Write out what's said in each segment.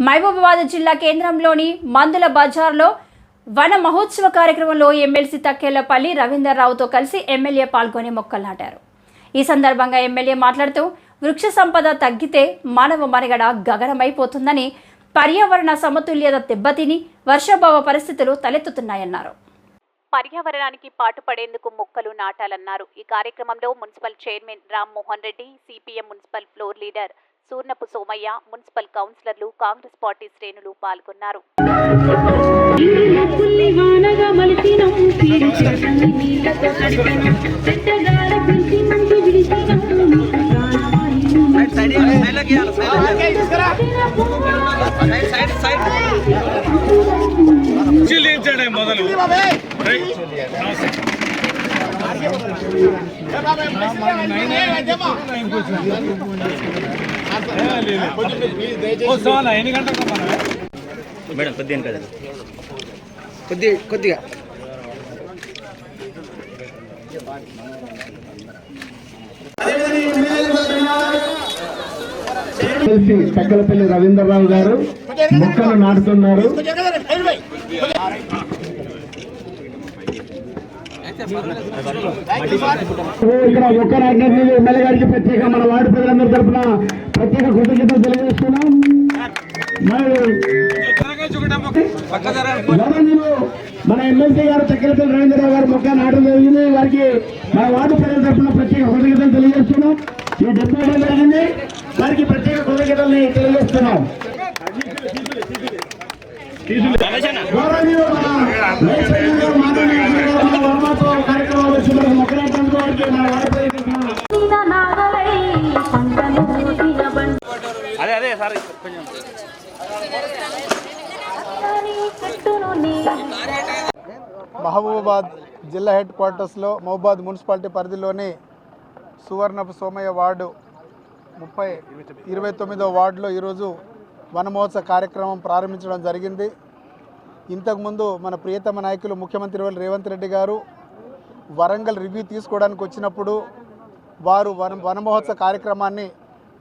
మహబూబాబాద్ జిల్లా కేంద్రంలోని మందుల బజార్లో వన మహోత్సవ కార్యక్రమంలో ఎమ్మెల్సీ తక్కేలపల్లి రవీందర్రావుతో కలిసి ఎమ్మెల్యే పాల్గొని మొక్కలు నాటారు ఈ సందర్భంగా ఎమ్మెల్యే మాట్లాడుతూ వృక్ష సంపద తగ్గితే మానవ మనుగడ గగనమైపోతుందని పర్యావరణ సమతుల్యత దెబ్బతిని వర్షాభావ పరిస్థితులు తలెత్తుతున్నాయన్నారు. పర్యావరణానికి పాటుపడేందుకు మొక్కలు నాటాలన్నారు. ఈ కార్యక్రమంలో municipal chairman Rammohan Reddy CPM municipal floor leader Surnapu Somaiah municipal కౌన్సిలర్లు కాంగ్రెస్ పార్టీ శ్రేణులు పాల్గొన్నారు. మొదలు. మేడం కొద్దిగా కదా కొద్ది కొద్దిగా చక్కలపల్లి రవీంద్రరావు గారు మొక్కలు నాటుతున్నారు ఇక్కడ మొక్క నాటినందుకు ఎమ్మెల్యే గారికి ప్రత్యేక మన వార్డు ప్రజలందరి తరఫున ప్రత్యేక కృతజ్ఞతలు తెలియజేస్తున్నాం. మన ఎమ్మెల్సీ గారు చక్కలపల్లి రవీంద్రరావు గారు మొక్క నాటడం జరిగింది. వారికి మన వార్డు ప్రజల తరఫున ప్రత్యేక కృతజ్ఞతలు తెలియజేస్తున్నాం. ఈ డెబ్బై జరిగింది. వారికి ప్రత్యేక కృతజ్ఞతల్ని తెలియజేస్తున్నాం మన వైఎస్ఆర్ గారు మాధవరావు గారు మన వర్మతో కార్యక్రమాలు వచ్చిన మొక్క నాటడానికి వారికి మన వార్డు ప్రజల తరఫున నాగలై పంటలు పూసిన బండి అదే అదే సార్. కొంచెం. మహబూబాబాద్ జిల్లా హెడ్ క్వార్టర్స్లో మహబూబాద్ మున్సిపాలిటీ పరిధిలోని సువర్ణపు సోమయ్య వార్డు ముప్పై ఇరవై తొమ్మిదో వార్డులో ఈరోజు వనమహోత్సవ కార్యక్రమం ప్రారంభించడం జరిగింది. ఇంతకుముందు మన ప్రియతమ నాయకులు ముఖ్యమంత్రి రేవంత్ రెడ్డి గారు వరంగల్ రివ్యూ తీసుకోవడానికి వచ్చినప్పుడు వారు వన వనమహోత్సవ కార్యక్రమాన్ని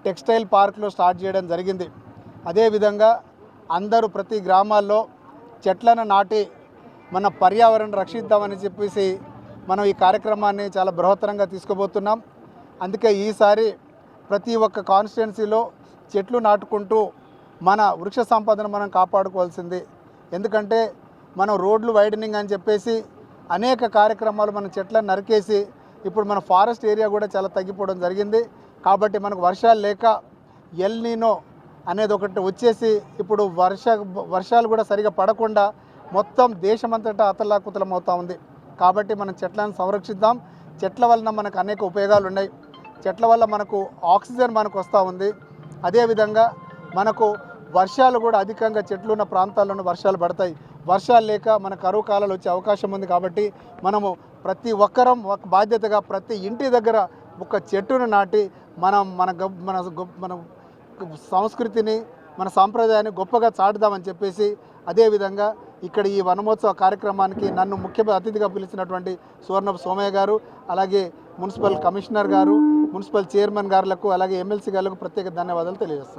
టెక్స్టైల్ పార్క్లో స్టార్ట్ చేయడం జరిగింది. అదేవిధంగా అందరూ ప్రతి గ్రామాల్లో చెట్లను నాటి మన పర్యావరణ రక్షిద్దామని చెప్పేసి మనం ఈ కార్యక్రమాన్ని చాలా బృహత్తరంగా తీసుకుపోతున్నాం అందుకే ఈసారి ప్రతి ఒక్క కాన్స్టిట్యున్సీలో చెట్లు నాటుకుంటూ మన వృక్ష సంపదను మనం కాపాడుకోవాల్సింది. ఎందుకంటే మనం రోడ్లు వైడనింగ్ అని చెప్పేసి అనేక కార్యక్రమాలు మన చెట్లను నరికేసి ఇప్పుడు మన ఫారెస్ట్ ఏరియా కూడా చాలా తగ్గిపోవడం జరిగింది. కాబట్టి మనకు వర్షాలు లేక ఎల్ నీనో అనేది ఒకటి వచ్చేసి ఇప్పుడు వర్ష వర్షాలు కూడా సరిగా పడకుండా మొత్తం దేశమంతటా అతలాకుతలం అవుతూ ఉంది. కాబట్టి మనం చెట్లను సంరక్షిద్దాం. చెట్ల వలన మనకు అనేక ఉపయోగాలు ఉన్నాయి. చెట్ల వల్ల మనకు ఆక్సిజన్ మనకు వస్తూ ఉంది. అదేవిధంగా మనకు వర్షాలు కూడా అధికంగా చెట్లు ఉన్న ప్రాంతాల్లోనూ వర్షాలు పడతాయి. వర్షాలు లేక మన కరువు కాలాలు వచ్చే అవకాశం ఉంది కాబట్టి మనము ప్రతి ఒక్కరం ఒక బాధ్యతగా ప్రతి ఇంటి దగ్గర ఒక చెట్టును నాటి మనం మన మన మన సంస్కృతిని మన సాంప్రదాయాన్ని గొప్పగా చాటుదామని చెప్పేసి అదేవిధంగా ఇక్కడ ఈ వనమోత్సవ కార్యక్రమానికి నన్ను ముఖ్య అతిథిగా పిలిచినటువంటి సువర్ణ సోమయ్య గారు అలాగే మున్సిపల్ కమిషనర్ గారు మున్సిపల్ చైర్మన్ గారులకు అలాగే ఎమ్మెల్సీ గారులకు ప్రత్యేక ధన్యవాదాలు తెలియజేస్తున్నాను.